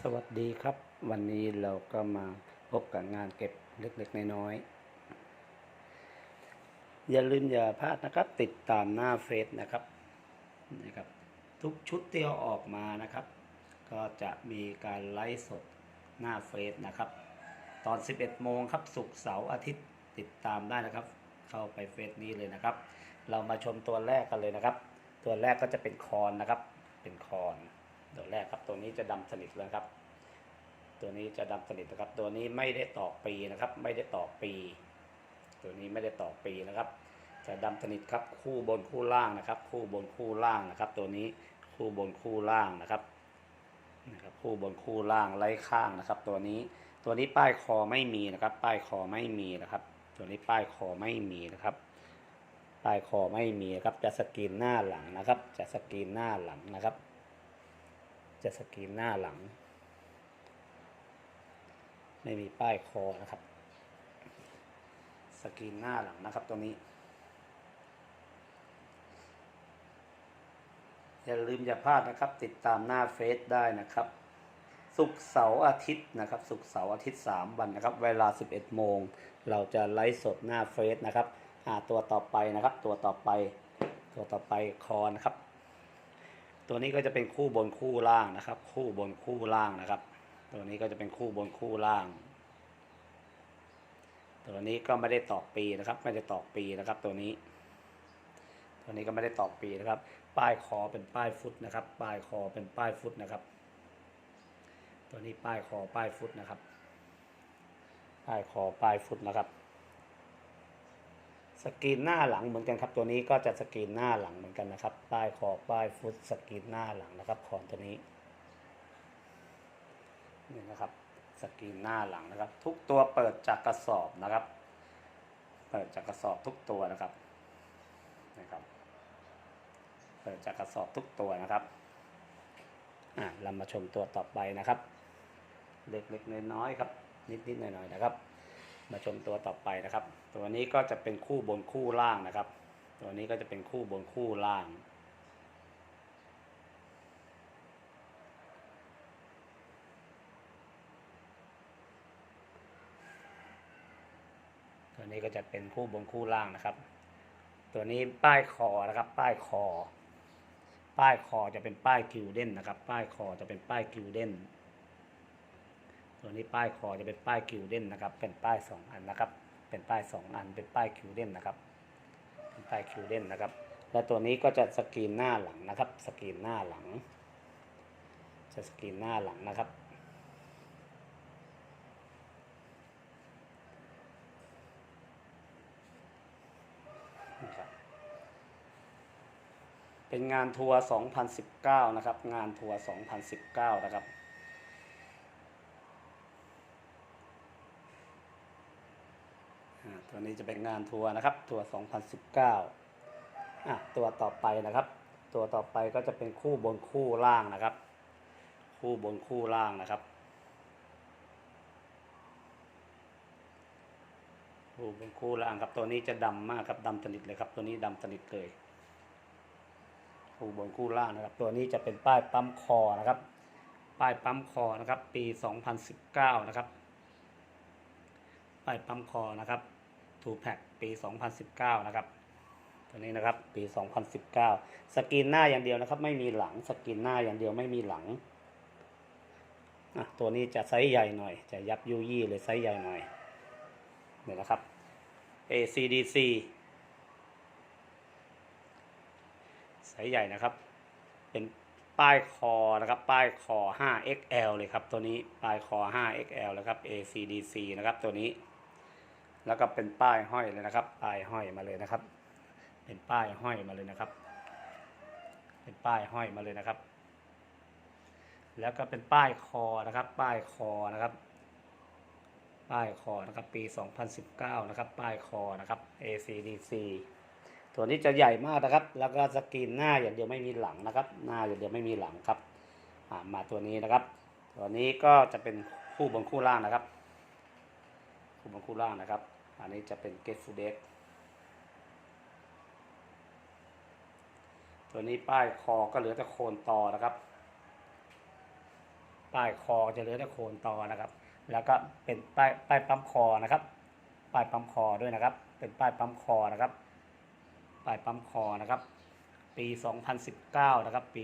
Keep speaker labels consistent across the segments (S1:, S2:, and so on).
S1: สวัสดีครับ วันนี้เราก็มาพบกับงานเก็บเล็กๆ น้อยๆอย่าลืมอย่าพลาดนะครับ ติดตามหน้าเฟซนะครับนะครับ ทุกชุดที่เอาออกมานะครับ ก็จะมีการไลฟ์สดหน้าเฟซนะครับ ตอน 11 โมงครับศุกร์เสาร์อาทิตย์ติดตามได้นะครับ เข้าไปเฟซนี้เลยนะครับ เรามาชมตัวแรกกันเลยนะครับ ตัวแรกก็จะเป็นคอนนะครับ เป็นคอน ตัวแรกครับตัวนี้จะดำสนิทแล้วครับ ตัวนี้จะดำสนิทนะครับ ตัวนี้ไม่ได้ตอกปีนะครับ ไม่ได้ตอกปี ตัวนี้ไม่ได้ตอกปีนะครับ จะดำสนิทครับคู่บนคู่ล่างนะครับ คู่บนคู่ล่างนะครับ ตัวนี้คู่บนคู่ล่างนะครับนะครับคู่บนคู่ล่างไล่ข้างนะครับ ตัวนี้ตัวนี้ป้ายคอไม่มีนะครับ ป้ายคอไม่มีนะครับ ตัวนี้ป้ายคอไม่มีนะครับป้ายคอไม่มีครับจะสกรีนหน้าหลังนะครับ จะสกรีนหน้าหลังนะครับ จะสกรีนหน้าหลัง ไม่มีป้ายคอนะครับ สกรีนหน้าหลังนะครับตรงนี้ อย่าลืมอย่าพลาดนะครับ ติดตามหน้าเฟซได้นะครับศุกเสาร์อาทิตย์นะครับศุกเสาร์อาทิตย์ 3 วันนะครับ เวลา 11 โมง เราจะไลฟ์สดหน้าเฟซนะครับอ่าตัวต่อไปนะครับ ตัวต่อไป ตัวต่อไปคอนะครับ ตัวนี้ก็จะเป็นคู่บนคู่ล่างนะครับ คู่บนคู่ล่างนะครับ ตัวนี้ก็จะเป็นคู่บนคู่ล่าง ตัวนี้ก็ไม่ได้ตอกปีนะครับ ไม่ได้ตอกปีนะครับ ตัวนี้ ตัวนี้ก็ไม่ได้ตอกปีนะครับ ป้ายคอเป็นป้ายฟุตนะครับ ป้ายคอเป็นป้ายฟุตนะครับ ตัวนี้ป้ายคอป้ายฟุตนะครับ ป้ายคอป้ายฟุตนะครับ สกรีนหน้าหลังเหมือนกันครับ ตัวนี้ก็จะสกรีนหน้าหลังเหมือนกันนะครับ ป้ายคอป้ายฟุตสกรีนหน้าหลังนะครับคอนตัวนี้นี่นะครับสกรีนหน้าหลังนะครับ ทุกตัวเปิดจากกระสอบนะครับ เปิดจากกระสอบทุกตัวนะครับนะครับ เปิดจากกระสอบทุกตัวนะครับอะเรามาชมตัวต่อไปนะครับ เล็กๆน้อยๆครับ นิดๆหน่อยๆนะครับ มาชมตัวต่อไปนะครับ ตัวนี้ก็จะเป็นคู่บนคู่ล่างนะครับ ตัวนี้ก็จะเป็นคู่บนคู่ล่าง ตัวนี้ก็จะเป็นคู่บนคู่ล่างนะครับ ตัวนี้ป้ายคอนะครับ ป้ายคอ ป้ายคอจะเป็นป้ายกิวเด้นนะครับ ป้ายคอจะเป็นป้ายกิวเด้น ตัวนี้ป้ายคอจะเป็นป้ายกิวเด้นนะครับ เป็นป้ายสองอันนะครับ เป็นป้ายสองอัน เป็นป้ายกิวเด้นนะครับ เป็นป้ายกิวเด้นนะครับ และตัวนี้ก็จะสกรีนหน้าหลังนะครับ สกรีนหน้าหลัง จะสกรีนหน้าหลังนะครับนะครับเป็นงานทัวร์2019 นะครับ งานทัวร์2019 นะครับ อ่า ตัวนี้จะเป็นงานทัวร์นะครับ ทัวร์ 2019อะตัวต่อไปนะครับ ตัวต่อไปก็จะเป็นคู่บนคู่ล่างนะครับ คู่บนคู่ล่างนะครับ คู่บนคู่ล่างครับ ตัวนี้จะดำมากครับดำสนิทเลยครับ ตัวนี้ดำสนิทเลย คู่บนคู่ล่างนะครับ ตัวนี้จะเป็นป้ายปั๊มคอนะครับ ป้ายปั๊มคอนะครับ ปี 2019 นะครับป้ายปั๊มคอนะครับ ทูแพ็กปี 2019 นะครับ ตัวนี้นะครับ ปี 2019 สกรีนหน้าอย่างเดียวนะครับ ไม่มีหลัง สกรีนหน้าอย่างเดียวไม่มีหลัง ตัวนี้จะไซส์ใหญ่หน่อย จะยับยุยี่เลยไซส์ใหญ่หน่อยเนี่ยนะครับ ACDC ไซส์ใหญ่นะครับ เป็นป้ายคอนะครับ ป้ายคอ 5XL เลยครับ ตัวนี้ ป้ายคอ 5XL เลยครับ ACDC นะครับ ตัวนี้ แล้วก็เป็นป้ายห้อยเลยนะครับ ป้ายห้อยมาเลยนะครับ เป็นป้ายห้อยมาเลยนะครับ เป็นป้ายห้อยมาเลยนะครับ แล้วก็เป็นป้ายคอนะครับ ป้ายคอนะครับ ป้ายคอนะครับ ปี 2019 นะครับ ป้ายคอนะครับ ACDC ตัวนี้จะใหญ่มากนะครับ แล้วก็สกรีนหน้าอย่างเดียวไม่มีหลังนะครับ หน้าอย่างเดียวไม่มีหลังครับมาตัวนี้นะครับ ตัวนี้ก็จะเป็นคู่บนคู่ล่างนะครับ คู่บนคู่ล่างนะครับ อันนี้จะเป็นเกตฟูเดกตัวนี้ป้ายคอก็เหลือแต่โคนตอนะครับ ป้ายคอจะเหลือแต่โคนตอนะครับ แล้วก็เป็นป้ายป้ายปั๊มคอนะครับ ป้ายปั๊มคอด้วยนะครับ เป็นป้ายปั๊มคอนะครับ ป้ายปั๊มคอนะครับ ปี 2019 นะครับ ปี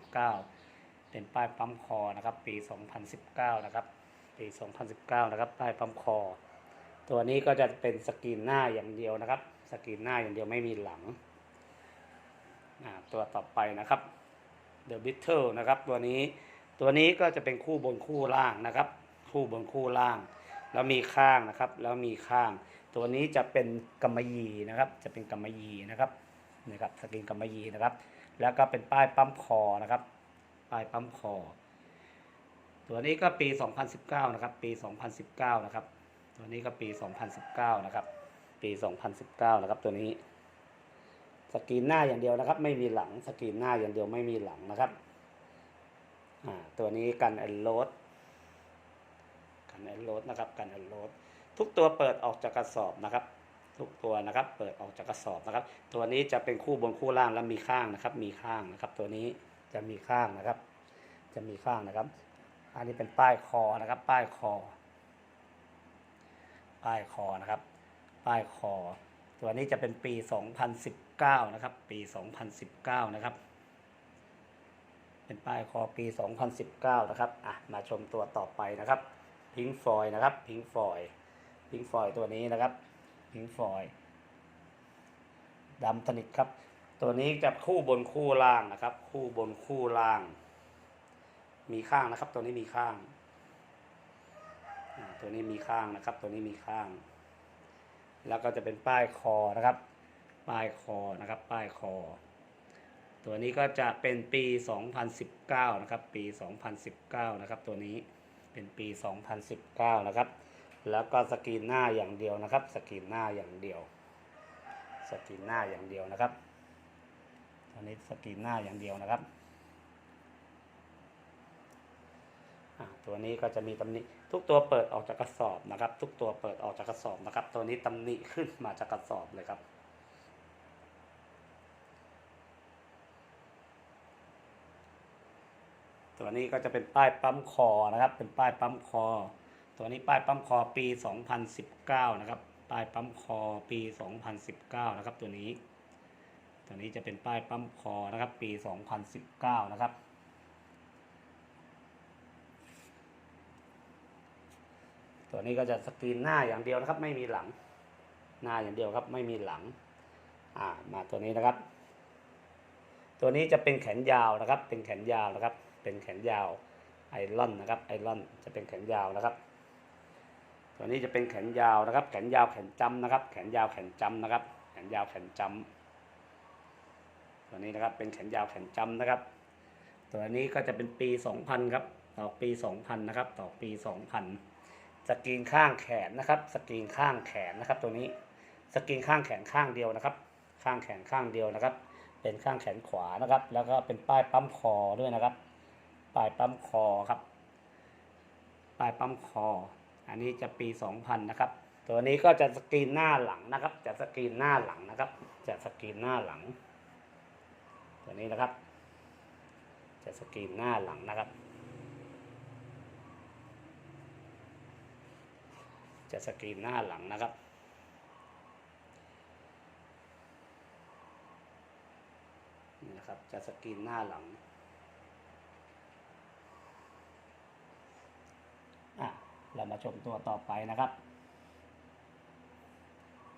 S1: 2019 เป็นป้ายปั๊มคอนะครับ ปี 2019 นะครับ ปี 2019 นะครับ ป้ายปั๊มคอ ตัวนี้ก็จะเป็นสกรีนหน้าอย่างเดียวนะครับ สกรีนหน้าอย่างเดียวไม่มีหลัง ตัวต่อไปนะครับ The Beetle นะครับ ตัวนี้ตัวนี้ก็จะเป็นคู่บนคู่ล่างนะครับ คู่บนคู่ล่าง แล้วมีข้างนะครับ แล้วมีข้าง ตัวนี้จะเป็นกำมะหยี่นะครับ จะเป็นกำมะหยี่นะครับนะครับสกรีนกำมะหยี่นะครับ แล้วก็เป็นป้ายปั๊มคอนะครับป้ายปั๊มคอ ตัวนี้ก็ปี 2019 นะครับ ปี 2019 นะครับ ตัวนี้ก็ปี 2019 นะครับ ปี 2019 นะครับ ตัวนี้สกรีนหน้าอย่างเดียวนะครับ ไม่มีหลังสกรีนหน้าอย่างเดียวไม่มีหลังนะครับอ่าตัวนี้กันแอนโรดกันแอนโรดนะครับกันแอนโรดทุกตัวเปิดออกจากกระสอบนะครับ ทุกตัวนะครับ เปิดออกจากกระสอบนะครับ ตัวนี้จะเป็นคู่บนคู่ล่างแล้วมีข้างนะครับ มีข้างนะครับ ตัวนี้จะมีข้างนะครับ จะมีข้างนะครับ อันนี้เป็นป้ายคอนะครับ ป้ายคอ ป้ายคอนะครับ ป้ายคอ ตัวนี้จะเป็นปี 2019 นะครับ ปี 2019 นะครับ เป็นป้ายคอปี 2019 นะครับ อะ มาชมตัวต่อไปนะครับพิงฟอยนะครับพิงฟอยพิงฟอยตัวนี้นะครับพิงฟอยดำสนิทครับ ตัวนี้จะคู่บนคู่ล่างนะครับ คู่บนคู่ล่าง มีข้างนะครับ ตัวนี้มีข้าง ตัวนี้มีข้างนะครับ ตัวนี้มีข้าง แล้วก็จะเป็นป้ายคอนะครับ ป้ายคอนะครับ ป้ายคอ ตัวนี้ก็จะเป็นปี 2019 นะครับ ปี 2019 นะครับ ตัวนี้เป็นปี 2019 นะครับ แล้วก็สกรีนหน้าอย่างเดียวนะครับ สกรีนหน้าอย่างเดียว สกรีนหน้าอย่างเดียวนะครับ ตัวนี้สกรีนหน้าอย่างเดียวนะครับอะ ตัวนี้ก็จะมีตำหนิทุกตัวเปิดออกจากกระสอบนะครับ ทุกตัวเปิดออกจากกระสอบนะครับ ตัวนี้ตำหนิขึ้นมาจากกระสอบเลยครับตัวนี้ก็จะเป็นป้ายปั๊มคอนะครับ เป็นป้ายปั๊มคอ ตัวนี้ป้ายปั๊มคอปี 2019 นะครับ ป้ายปั๊มคอปี 2019 นะครับ ตัวนี้ ตัวนี้จะเป็นป้ายปั๊มคอนะครับ ปี 2019 นะครับ ตัวนี้ก็จะสกรีนหน้าอย่างเดียวนะครับ ไม่มีหลัง หน้าอย่างเดียวครับ ไม่มีหลัง อ่า มาตัวนี้นะครับ ตัวนี้จะเป็นแขนยาวนะครับ เป็นแขนยาวนะครับ เป็นแขนยาวไอรอนนะครับไอรอนจะเป็นแขนยาวนะครับ ตัวนี้จะเป็นแขนยาวนะครับ แขนยาวแขนจำนะครับ แขนยาวแขนจำนะครับ แขนยาวแขนจำตัวนี้นะครับเป็นแขนยาวแขนจำนะครับ ตัวนี้ก็จะเป็นปี 2000 ครับ ต่อปี 2000 นะครับ ต่อปี 2000 สกรีนข้างแขนนะครับ สกรีนข้างแขนนะครับ ตัวนี้สกรีนข้างแขนข้างเดียวนะครับ ข้างแขนข้างเดียวนะครับ เป็นข้างแขนขวานะครับ แล้วก็เป็นป้ายปั๊มคอด้วยนะครับป้ายปั๊มคอครับป้ายปั๊มคอ อันนี้จะปี 2000 นะครับ ตัวนี้ก็จะสกรีนหน้าหลังนะครับ จะสกรีนหน้าหลังนะครับ จะสกรีนหน้าหลัง ตัวนี้นะครับ จะสกรีนหน้าหลังนะครับ จะสกรีนหน้าหลังนะครับ นี่นะครับ จะสกรีนหน้าหลังอะเรามาชมตัวต่อไปนะครับ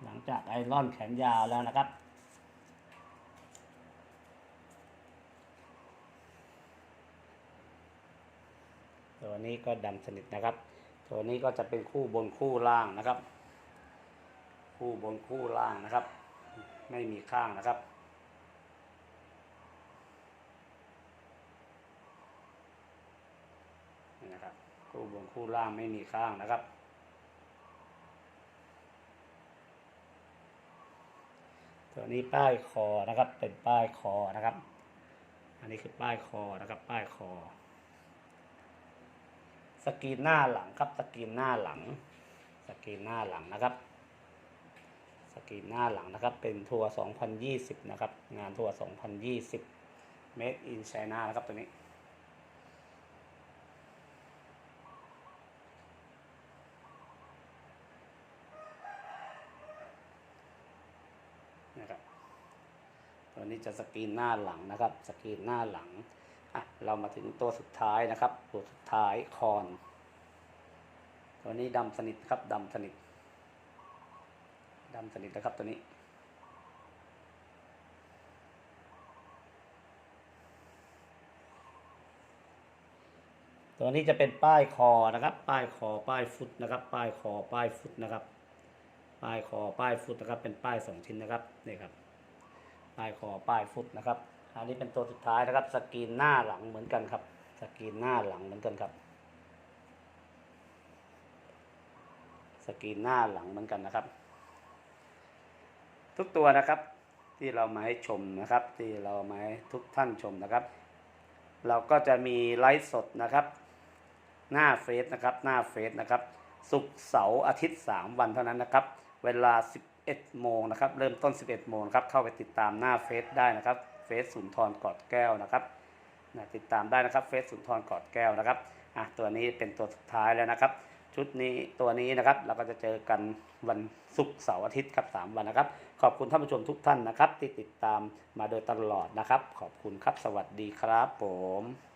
S1: หลังจากไอรอนแขนยาวแล้วนะครับตัวนี้ก็ดำสนิทนะครับ ตัวนี้ก็จะเป็นคู่บนคู่ล่างนะครับ คู่บนคู่ล่างนะครับ ไม่มีข้างนะครับ นี่นะครับ คู่บนคู่ล่างไม่มีข้างนะครับ ตัวนี้ป้ายคอนะครับ เป็นป้ายคอนะครับ อันนี้คือป้ายคอนะครับ ป้ายคอ สกรีนหน้าหลังครับสกรีนหน้าหลัง สกรีนหน้าหลังนะครับ สกรีนหน้าหลังนะครับ เป็นทัวร์2020 นะครับ งานทัวร์2020 made in China นะครับตัวนี้นะครับตัวนี้จะสกรีนหน้าหลังนะครับ สกรีนหน้าหลัง เรามาถึงตัวสุดท้ายนะครับ ตัวสุดท้ายคอน ตัวนี้ดำสนิทครับดำสนิทดำสนิทนะครับตัวนี้ ตัวนี้จะเป็นป้ายคอนะครับ ป้ายคอป้ายฟุตนะครับ ป้ายคอป้ายฟุตนะครับ ป้ายคอป้ายฟุตนะครับ เป็นป้ายสองชิ้นนะครับนี่ครับป้ายคอป้ายฟุตนะครับ อันนี้เป็นตัวสุดท้ายนะครับ สกรีนหน้าหลังเหมือนกันครับ สกรีนหน้าหลังเหมือนกันครับ สกรีนหน้าหลังเหมือนกันนะครับ ทุกตัวนะครับที่เรามาให้ชมนะครับ ที่เรามาให้ทุกท่านชมนะครับ เราก็จะมีไลฟ์สดนะครับ หน้าเฟซนะครับ หน้าเฟซนะครับศุกร์เสาร์อาทิตย์ 3 วันเท่านั้นนะครับ เวลา 11 โมงนะครับ เริ่มต้น 11 โมงครับ เข้าไปติดตามหน้าเฟซได้นะครับ ซสุนทรกอดแก้วนะครับนะติดตามได้นะครับเฟซสุนทรกอดแก้วนะครับอะตัวนี้เป็นตัวสุดท้ายแล้วนะครับ ชุดนี้ตัวนี้นะครับเราก็จะเจอกันวันศุกร์เสาร์อาทิตย์ครับ3วันนะครับ ขอบคุณท่านผู้ชมทุกท่านนะครับ ที่ติดตามมาโดยตลอดนะครับ ขอบคุณครับสวัสดีครับผม